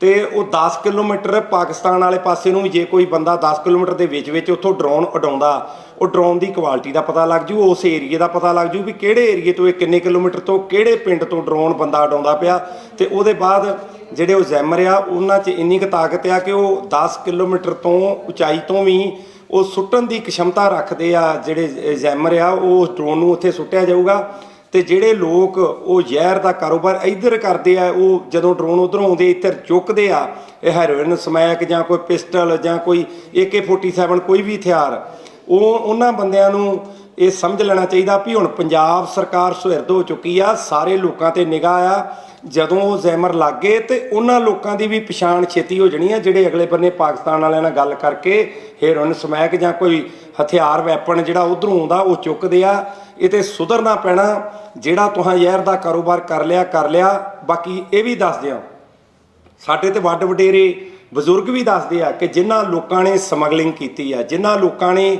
ਤੇ ਉਹ 10 ਕਿਲੋਮੀਟਰ ਪਾਕਿਸਤਾਨ ਵਾਲੇ ਪਾਸੇ ਨੂੰ ਵੀ ਜੇ ਕੋਈ ਬੰਦਾ 10 ਕਿਲੋਮੀਟਰ ਦੇ ਵਿੱਚ ਵਿੱਚ ਉੱਥੋਂ ਡਰੋਨ ਉਡਾਉਂਦਾ, ਉਹ ਡਰੋਨ ਦੀ ਕੁਆਲਿਟੀ ਦਾ ਪਤਾ ਲੱਗ ਜੂ, ਉਸ ਏਰੀਏ ਦਾ ਪਤਾ ਲੱਗ ਜੂ ਵੀ ਕਿਹੜੇ ਏਰੀਏ ਤੋਂ ਇਹ ਕਿੰਨੇ ਕਿਲੋਮੀਟਰ ਤੋਂ ਕਿਹੜੇ ਪਿੰਡ ਤੋਂ ਡਰੋਨ ਬੰਦਾ ਉਡਾਉਂਦਾ ਪਿਆ ਤੇ ਉਹਦੇ ਬਾਅਦ ਜਿਹੜੇ ਉਹ ਜ਼ੈਮਰ ਆ, ਉਹਨਾਂ 'ਚ ਇੰਨੀ ਕੁ ਤਾਕਤ ਆ ਕਿ ਉਹ 10 ਕਿਲੋਮੀਟਰ ਤੋਂ ਉਚਾਈ ਤੋਂ ਵੀ ਉਹ ਸੁੱਟਣ ਦੀ ਕਿਸ਼ਮਤਾ ਰੱਖਦੇ ਆ ਜਿਹੜੇ ਜ਼ੈਮਰ ਆ, ਉਹ ਡਰੋਨ ਨੂੰ ਉੱਥੇ ਸੁੱਟਿਆ ਜਾਊਗਾ ਤੇ ਜਿਹੜੇ ਲੋਕ ਉਹ ਜ਼ਹਿਰ ਦਾ ਕਾਰੋਬਾਰ ਇੱਧਰ ਕਰਦੇ ਆ, ਉਹ ਜਦੋਂ ਡਰੋਨ ਉਧਰੋਂ ਆਉਂਦੇ ਇੱਧਰ ਚੁੱਕਦੇ ਆ, ਇਹ ਹੈਰੋਇਨ, ਸਮੈਕ ਜਾਂ ਕੋਈ ਪਿਸਟਲ ਜਾਂ ਕੋਈ AK47 ਕੋਈ ਵੀ ਹਥਿਆਰ, ਉਹ ਉਹਨਾਂ ਬੰਦਿਆਂ ਨੂੰ ਇਹ ਸਮਝ ਲੈਣਾ ਚਾਹੀਦਾ ਵੀ ਹੁਣ ਪੰਜਾਬ ਸਰਕਾਰ ਸੁਹਿਰਦ ਹੋ ਚੁੱਕੀ ਆ, ਸਾਰੇ ਲੋਕਾਂ ਤੇ ਨਿਗਾਹ ਆ, ਜਦੋਂ ਉਹ ਜ਼ੈਮਰ ਲੱਗੇ ਤੇ ਉਹਨਾਂ ਲੋਕਾਂ ਦੀ ਵੀ ਪਛਾਣ ਛੇਤੀ ਹੋ ਜਣੀ ਆ, ਜਿਹੜੇ ਅਗਲੇ ਬੰਨੇ ਪਾਕਿਸਤਾਨ ਵਾਲਿਆਂ ਨਾਲ ਗੱਲ ਕਰਕੇ ਹੈਰੋਇਨ, ਸਮੈਕ ਜਾਂ ਕੋਈ ਹਥਿਆਰ, ਵੈਪਨ ਜਿਹੜਾ ਉਧਰੋਂ ਆਉਂਦਾ, ਉਹ ਚੁੱਕਦੇ ਆ ਇਹ ਤੇ ਸੁਧਰਨਾ ਪੈਣਾ, ਜਿਹੜਾ ਤੁਹਾਂ ਜ਼ਹਿਰ ਦਾ ਕਾਰੋਬਾਰ ਕਰ ਲਿਆ ਕਰ ਲਿਆ। ਬਾਕੀ ਇਹ ਵੀ ਦੱਸ ਦਿਆਂ ਸਾਡੇ ਤੇ ਵੱਡ ਵਡੇਰੇ ਬਜ਼ੁਰਗ ਵੀ ਦੱਸਦੇ ਆ ਕਿ ਜਿਨ੍ਹਾਂ ਲੋਕਾਂ ਨੇ ਸਮਗਲਿੰਗ ਕੀਤੀ ਆ, ਜਿਨ੍ਹਾਂ ਲੋਕਾਂ ਨੇ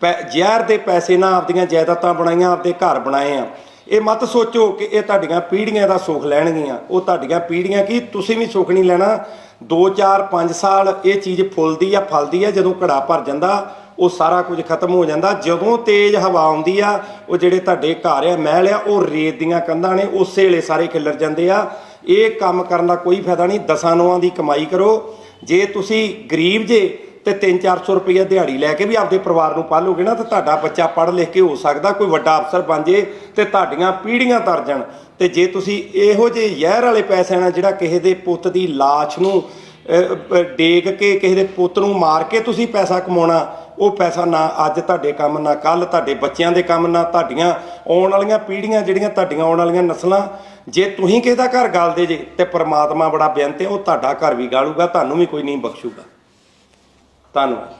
ਪੈ- ਜ਼ਹਿਰ ਦੇ ਪੈਸੇ ਨਾਲ ਆਪਦੀਆਂ ਜਾਇਦਾਦਾਂ ਬਣਾਈਆਂ, ਆਪਦੇ ਘਰ ਬਣਾਏ ਆ। ਇਹ ਮਤ ਸੋਚੋ ਕਿ ਇਹ ਤੁਹਾਡੀਆਂ ਪੀੜ੍ਹੀਆਂ ਦਾ ਸੁੱਖ ਲੈਣਗੀਆਂ। ਉਹ ਤੁਹਾਡੀਆਂ ਪੀੜ੍ਹੀਆਂ ਕੀ? ਤੁਸੀਂ ਵੀ ਸੁੱਖ ਨਹੀਂ ਲੈਣਾ। 2 4 5 ਸਾਲ ਇਹ ਚੀਜ਼ ਫੁੱਲਦੀ ਆ, ਫਲਦੀ ਆ, ਜਦੋਂ ਘੜਾ ਭਰ ਜਾਂਦਾ। ਉਹ ਸਾਰਾ ਕੁਝ ਖਤਮ ਹੋ ਜਾਂਦਾ। ਜਦੋਂ ਤੇਜ਼ ਹਵਾ ਆਉਂਦੀ ਆ ਉਹ ਜਿਹੜੇ ਤੁਹਾਡੇ ਘਰ ਆ ਮਹਿਲ ਆ ਉਹ ਰੇਤ ਦੀਆਂ ਕੰਧਾਂ ਨੇ ਉਸੇ ਵੇਲੇ ਸਾਰੇ ਖਿਲਰ ਜਾਂਦੇ ਆ। ਇਹ ਕੰਮ ਕਰਨ ਦਾ ਕੋਈ ਫਾਇਦਾ ਨਹੀਂ ਦਸਾਂ ਨੌਆਂ ਦੀ ਕਮਾਈ ਕਰੋ। ਜੇ ਤੁਸੀਂ ਗਰੀਬ ਜੇ ਤੇ 3-400 ਰੁਪਏ ਦਿਹਾੜੀ ਲੈ ਕੇ ਵੀ ਆਪਦੇ ਪਰਿਵਾਰ ਨੂੰ ਪਾਲੋਗੇ ਨਾ ਤਾਂ ਤੁਹਾਡਾ ਬੱਚਾ ਪੜ੍ਹ ਲਿਖ ਕੇ ਹੋ ਸਕਦਾ ਕੋਈ ਵੱਡਾ ਅਫਸਰ ਬਣ ਜੇ ਤੇ ਤੁਹਾਡੀਆਂ ਪੀੜ੍ਹੀਆਂ ਤਰ ਜਾਣ। ਤੇ ਜੇ ਤੁਸੀਂ ਇਹੋ ਜਿਹੇ ਜ਼ਹਿਰ ਵਾਲੇ ਪੈਸਿਆਂ ਨਾਲ ਜਿਹੜਾ ਕਿਸੇ ਦੇ ਪੁੱਤ ਦੀ ਲਾਸ਼ ਨੂੰ ਅਹ, ਡੇਗ ਕੇ ਕਿਸੇ ਦੇ ਪੁੱਤ ਨੂੰ ਮਾਰ ਕੇ ਤੁਸੀਂ ਪੈਸਾ ਕਮਾਉਣਾ ਉਹ ਪੈਸਾ ਨਾ ਅੱਜ ਤੁਹਾਡੇ ਕੰਮ, ਨਾ ਕੱਲ ਤੁਹਾਡੇ ਬੱਚਿਆਂ ਦੇ ਕੰਮ, ਨਾ ਤੁਹਾਡੀਆਂ ਆਉਣ ਵਾਲੀਆਂ ਪੀੜ੍ਹੀਆਂ ਜਿਹੜੀਆਂ ਤੁਹਾਡੀਆਂ ਆਉਣ ਵਾਲੀਆਂ ਨਸਲਾਂ। ਜੇ ਤੁਸੀਂ ਕਿਸੇ ਦਾ ਘਰ ਗਾਲਦੇ ਜੇ ਤੇ ਪ੍ਰਮਾਤਮਾ ਬੜਾ ਬੇਅੰਤ ਹੈ, ਉਹ ਤੁਹਾਡਾ ਘਰ ਵੀ ਗਾਲੂਗਾ, ਤੁਹਾਨੂੰ ਵੀ ਕੋਈ ਨਹੀਂ ਬਖਸ਼ੂਗਾ। ਧੰਨਵਾਦ।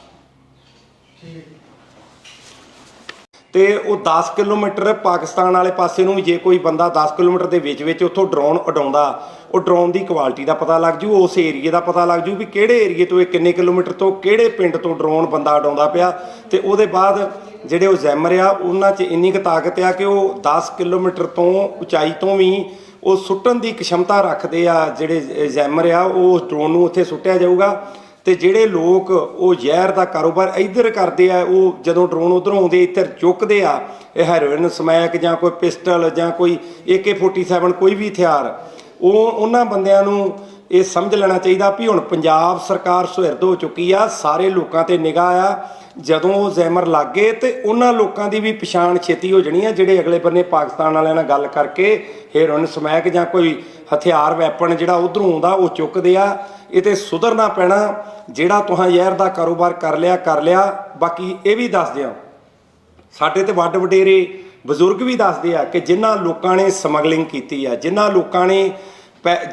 ਤੇ ਉਹ 10 ਕਿਲੋਮੀਟਰ ਪਾਕਿਸਤਾਨ ਵਾਲੇ ਪਾਸੇ ਨੂੰ ਵੀ ਜੇ ਕੋਈ ਬੰਦਾ 10 ਕਿਲੋਮੀਟਰ ਦੇ ਵਿੱਚ ਵਿੱਚ ਉੱਥੋਂ ਡਰੋਨ ਉਡਾਉਂਦਾ, ਉਹ ਡਰੋਨ ਦੀ ਕੁਆਲਿਟੀ ਦਾ ਪਤਾ ਲੱਗ ਜੂ, ਉਸ ਏਰੀਏ ਦਾ ਪਤਾ ਲੱਗ ਜੂ ਵੀ ਕਿਹੜੇ ਏਰੀਏ ਤੋਂ ਇਹ ਕਿੰਨੇ ਕਿਲੋਮੀਟਰ ਤੋਂ ਕਿਹੜੇ ਪਿੰਡ ਤੋਂ ਡਰੋਨ ਬੰਦਾ ਉਡਾਉਂਦਾ ਪਿਆ ਤੇ ਉਹਦੇ ਬਾਅਦ ਜਿਹੜੇ ਉਹ ਜ਼ੈਮਰ ਆ, ਉਹਨਾਂ 'ਚ ਇੰਨੀ ਕੁ ਤਾਕਤ ਆ ਕਿ ਉਹ 10 ਕਿਲੋਮੀਟਰ ਤੋਂ ਉਚਾਈ ਤੋਂ ਵੀ ਉਹ ਸੁੱਟਣ ਦੀ ਕਿਸ਼ਮਤਾ ਰੱਖਦੇ ਆ ਜਿਹੜੇ ਜ਼ੈਮਰ ਆ, ਉਹ ਡਰੋਨ ਨੂੰ ਉੱਥੇ ਸੁੱਟਿਆ ਜਾਊਗਾ। ਤੇ ਜਿਹੜੇ ਲੋਕ ਉਹ ਜ਼ਹਿਰ ਦਾ ਕਾਰੋਬਾਰ ਇੱਧਰ ਕਰਦੇ ਆ, ਉਹ ਜਦੋਂ ਡਰੋਨ ਉਧਰੋਂ ਆਉਂਦੇ, ਇੱਧਰ ਚੁੱਕਦੇ ਆ, ਇਹ ਹੈਰੋਇਨ, ਸਮੈਕ ਜਾਂ ਕੋਈ ਪਿਸਟਲ ਜਾਂ ਕੋਈ AK47 ਕੋਈ ਵੀ ਹਥਿਆਰ, ਉਹ ਉਹਨਾਂ ਬੰਦਿਆਂ ਨੂੰ ਇਹ ਸਮਝ ਲੈਣਾ ਚਾਹੀਦਾ ਵੀ ਹੁਣ ਪੰਜਾਬ ਸਰਕਾਰ ਸੁਹਿਰਦ ਹੋ ਚੁੱਕੀ ਆ, ਸਾਰੇ ਲੋਕਾਂ ਤੇ ਨਿਗਾਹ ਆ। ਜਦੋਂ ਉਹ ਜ਼ੈਮਰ ਲੱਗੇ ਤੇ ਉਹਨਾਂ ਲੋਕਾਂ ਦੀ ਵੀ ਪਛਾਣ ਛੇਤੀ ਹੋ ਜਣੀ ਆ, ਜਿਹੜੇ ਅਗਲੇ ਬੰਨੇ ਪਾਕਿਸਤਾਨ ਵਾਲਿਆਂ ਨਾਲ ਗੱਲ ਕਰਕੇ ਹੈਰੋਇਨ ਸਮੈਕ ਜਾਂ ਕੋਈ ਹਥਿਆਰ, ਵੈਪਨ ਜਿਹੜਾ ਉਧਰੋਂ ਆਉਂਦਾ, ਉਹ ਚੁੱਕਦੇ ਆ। ਇਹ ਤੇ ਸੁਧਰਨਾ ਪੈਣਾ, ਜਿਹੜਾ ਤੁਹਾਂ ਜ਼ਹਿਰ ਦਾ ਕਾਰੋਬਾਰ ਕਰ ਲਿਆ ਕਰ ਲਿਆ। ਬਾਕੀ ਇਹ ਵੀ ਦੱਸ ਦਿਆਂ ਸਾਡੇ ਤੇ ਵੱਡ ਵਡੇਰੇ ਬਜ਼ੁਰਗ ਵੀ ਦੱਸਦੇ ਆ ਕਿ ਜਿਨ੍ਹਾਂ ਲੋਕਾਂ ਨੇ ਸਮਗਲਿੰਗ ਕੀਤੀ ਆ, ਜਿਨ੍ਹਾਂ ਲੋਕਾਂ ਨੇ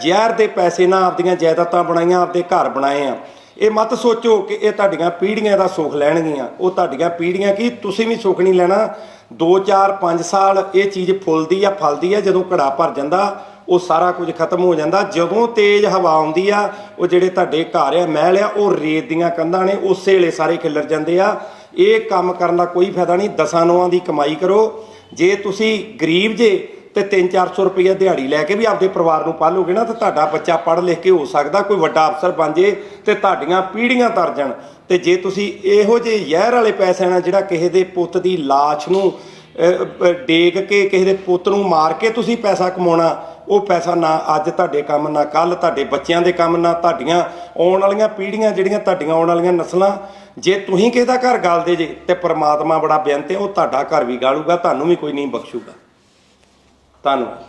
ਜ਼ਹਿਰ ਦੇ ਪੈਸੇ ਨਾਲ ਆਪਦੀਆਂ ਜਾਇਦਾਦਾਂ ਬਣਾਈਆਂ, ਆਪਦੇ ਘਰ ਬਣਾਏ ਆ। ਇਹ ਮਤ ਸੋਚੋ ਕਿ ਇਹ ਤੁਹਾਡੀਆਂ ਪੀੜ੍ਹੀਆਂ ਦਾ ਸੁੱਖ ਲੈਣਗੀਆਂ। ਉਹ ਤੁਹਾਡੀਆਂ ਪੀੜ੍ਹੀਆਂ ਕੀ? ਤੁਸੀਂ ਵੀ ਸੁੱਖ ਨਹੀਂ ਲੈਣਾ। 2 4 5 ਸਾਲ ਇਹ ਚੀਜ਼ ਫੁੱਲਦੀ ਆ, ਫਲਦੀ ਆ, ਜਦੋਂ ਘੜਾ ਭਰ ਜਾਂਦਾ, ਉਹ ਸਾਰਾ ਕੁਝ ਖਤਮ ਹੋ ਜਾਂਦਾ। ਜਦੋਂ ਤੇਜ਼ ਹਵਾ ਆਉਂਦੀ ਆ, ਉਹ ਜਿਹੜੇ ਤੁਹਾਡੇ ਘਰ ਆ, ਮਹਿਲ ਆ, ਉਹ ਰੇਤ ਦੀਆਂ ਕੰਧਾਂ ਨੇ ਉਸੇ ਵੇਲੇ ਸਾਰੇ ਖਿਲਰ ਜਾਂਦੇ ਆ। ਇਹ ਕੰਮ ਕਰਨ ਦਾ ਕੋਈ ਫਾਇਦਾ ਨਹੀਂ। ਦਸਾਂ ਨੌਆਂ ਦੀ ਕਮਾਈ ਕਰੋ। ਜੇ ਤੁਸੀਂ ਗਰੀਬ ਜੇ ਤੇ 3-400 ਰੁਪਏ ਦਿਹਾੜੀ ਲੈ ਕੇ ਵੀ ਆਪਦੇ ਪਰਿਵਾਰ ਨੂੰ ਪਾਲੋਗੇ ਨਾ ਤਾਂ ਤੁਹਾਡਾ ਬੱਚਾ ਪੜ੍ਹ ਲਿਖ ਕੇ ਹੋ ਸਕਦਾ ਕੋਈ ਵੱਡਾ ਅਫਸਰ ਬਣ ਜੇ ਤੇ ਤੁਹਾਡੀਆਂ ਪੀੜ੍ਹੀਆਂ ਤਰ ਜਾਣ। ਤੇ ਜੇ ਤੁਸੀਂ ਇਹੋ ਜਿਹੇ ਜ਼ਹਿਰ ਵਾਲੇ ਪੈਸਿਆਂ ਨਾਲ ਜਿਹੜਾ ਕਿਸੇ ਦੇ ਪੁੱਤ ਦੀ ਲਾਸ਼ ਨੂੰ ਅਹ, ਡੇਗ ਕੇ ਕਿਸੇ ਦੇ ਪੁੱਤ ਨੂੰ ਮਾਰ ਕੇ ਤੁਸੀਂ ਪੈਸਾ ਕਮਾਉਣਾ ਉਹ ਪੈਸਾ ਨਾ ਅੱਜ ਤੁਹਾਡੇ ਕੰਮ ਨਾ ਕੱਲ ਤੁਹਾਡੇ ਬੱਚਿਆਂ ਦੇ ਕੰਮ ਨਾ ਤੁਹਾਡੀਆਂ ਆਉਣ ਵਾਲੀਆਂ ਪੀੜ੍ਹੀਆਂ ਜਿਹੜੀਆਂ ਤੁਹਾਡੀਆਂ ਆਉਣ ਵਾਲੀਆਂ ਨਸਲਾਂ। ਜੇ ਤੁਸੀਂ ਕਿਸੇ ਦਾ ਘਰ ਗਾਲਦੇ ਜੇ ਤੇ ਪ੍ਰਮਾਤਮਾ ਬੜਾ ਬੇਅੰਤ ਹੈ ਉਹ ਤੁਹਾਡਾ ਘਰ ਵੀ ਗਾਲੂਗਾ ਤੁਹਾਨੂੰ ਵੀ ਕੋਈ ਨਹੀਂ ਬਖਸ਼ੂਗਾ। ਧੰਨਵਾਦ।